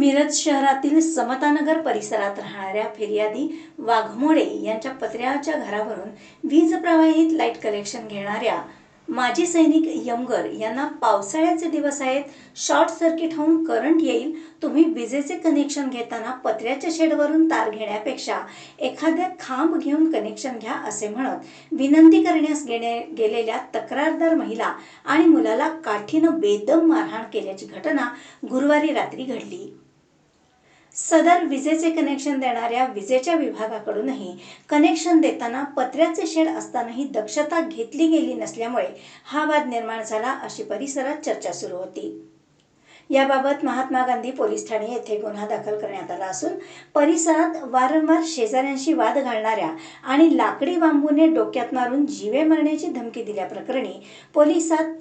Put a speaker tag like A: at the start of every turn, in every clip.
A: मिरज शहरातील समतानगर परिसरात राहणाऱ्या फिर्यादी वाघमोडे यांच्या पत्र्याच्या घरावरून वीज प्रवाहित लाइट कनेक्शन घेणाऱ्या माजी सैनिक यमगर यांना पावसाळ्याचे दिवस आहेत. शॉर्ट सर्किट होऊन करंट येईल. तुम्ही विजेचे कनेक्शन घेताना पत्र्याच्या शेडवरून तार घेण्यापेक्षा एखाद्या खांब घेऊन कनेक्शन घ्या असे म्हणत विनंती करण्यास गेले गेलेल्या तक्रारदार महिला आणि मुलाला काठीनं बेदम मारहाण केल्याची घटना गुरुवारी रात्री घडली. सदर विजेचे कनेक्शन देणाऱ्या विजेच्या विभागाकडूनही कनेक्शन देताना पत्र्याचे शेड असतानाही दक्षता घेतली गेली नसल्यामुळे हा वाद निर्माण झाला अशी परिसरात चर्चा सुरू होती. याबाबत महात्मा गांधी पोलीस ठाणे येथे गुन्हा दाखल करण्यात आला असून परिसरात वारंवार शेजाऱ्यांशी वाद घालणाऱ्या आणि लाकडी बांबूने डोक्यात मारून जीवे मारण्याची धमकी दिल्याप्रकरणी पोलिसात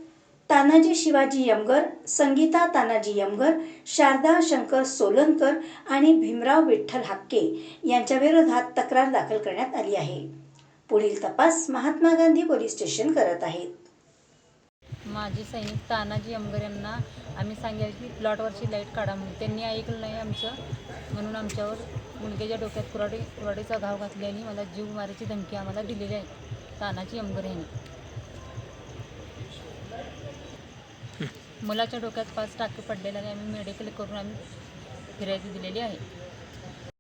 A: तानाजी शिवाजी यमगर संगीता तानाजी यमगर शारदा शंकर सोलनकर आणि भीमराव विठ्ठल हाक्के यांच्याविरोधात तक्रार दाखल करण्यात आली आहे. पुढील तपास महात्मा गांधी पोलीस स्टेशन करत आहेत.
B: माजी सैनिक तानाजी अमगर यांना आम्ही सांगेल की प्लॉटवरची लाइट काढा म्हणून. त्यांनी ऐकलं नाही आमचं. म्हणून आमच्यावर मुलग्याच्या डोक्यात कुराडे कुराडेचा घाव घातल्याने मला जीव मारायची धमकी आम्हाला दिलेली आहे तानाजी अमगर यांनी. मुलाच्या डोक्यात पाच टाके पडलेले आणि आम्ही मेडिकल करून आम्ही फिरायची दिलेली आहे.